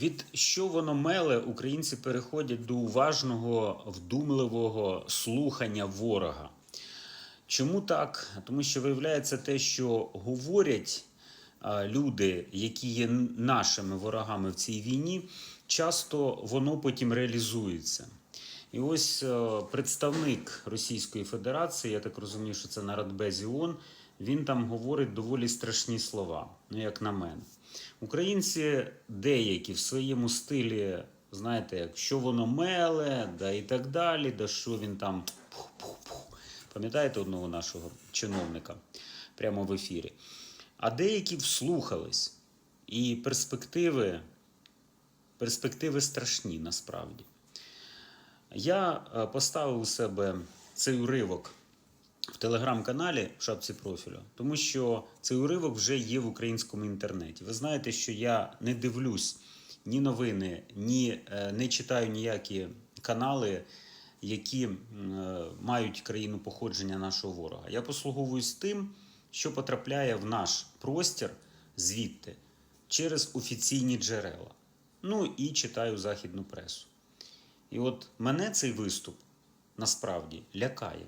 Від що воно меле, українці переходять до уважного, вдумливого слухання ворога. Чому так? Тому що виявляється те, що говорять люди, які є нашими ворогами в цій війні, часто воно потім реалізується. І ось е, представник Російської Федерації, я так розумію, що це на Радбезі ООН, він там говорить доволі страшні слова, ну як на мене. Українці деякі в своєму стилі, знаєте, як що воно меле, да і так далі, да що він там. Пам'ятаєте одного нашого чиновника прямо в ефірі? А деякі вслухались, і перспективи, перспективи страшні насправді. Я е, поставив у себе цей уривок в телеграм-каналі в шапці профілю, тому що цей уривок вже є в українському інтернеті. Ви знаєте, що я не дивлюсь ні новини, ні е, не читаю ніякі канали, які е, мають країну походження нашого ворога. Я послуговуюсь тим, що потрапляє в наш простір звідти через офіційні джерела. Ну і читаю західну пресу. І от мене цей виступ насправді лякає.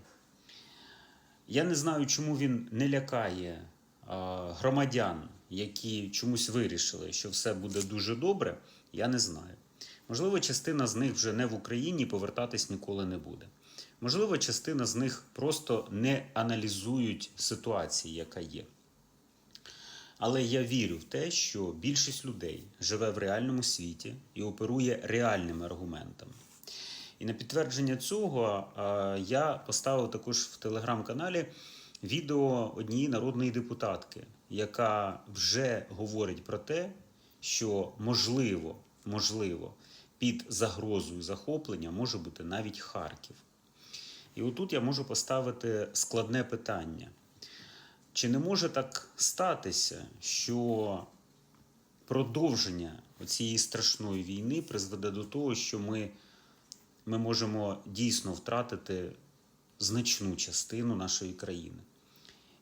Я не знаю, чому він не лякає а, громадян, які чомусь вирішили, що все буде дуже добре. Я не знаю. Можливо, частина з них вже не в Україні повертатись ніколи не буде. Можливо, частина з них просто не аналізують ситуації, яка є. Але я вірю в те, що більшість людей живе в реальному світі і оперує реальними аргументами. І на підтвердження цього е, я поставив також в телеграм-каналі відео однієї народної депутатки, яка вже говорить про те, що можливо, можливо, під загрозою захоплення може бути навіть Харків. І отут я можу поставити складне питання. Чи не може так статися, що продовження цієї страшної війни призведе до того, що ми, ми можемо дійсно втратити значну частину нашої країни?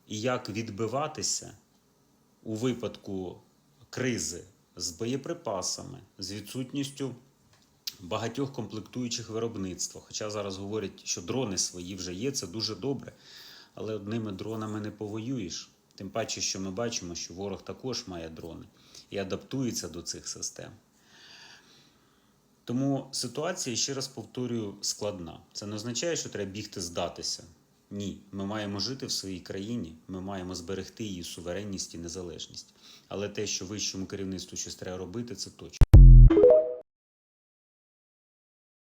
І як відбиватися у випадку кризи з боєприпасами, з відсутністю багатьох комплектуючих виробництва? Хоча зараз говорять, що дрони свої вже є, це дуже добре але одними дронами не повоюєш. Тим паче, що ми бачимо, що ворог також має дрони і адаптується до цих систем. Тому ситуація, ще раз повторюю, складна. Це не означає, що треба бігти здатися. Ні, ми маємо жити в своїй країні, ми маємо зберегти її суверенність і незалежність. Але те, що вищому керівництву щось треба робити, це точно.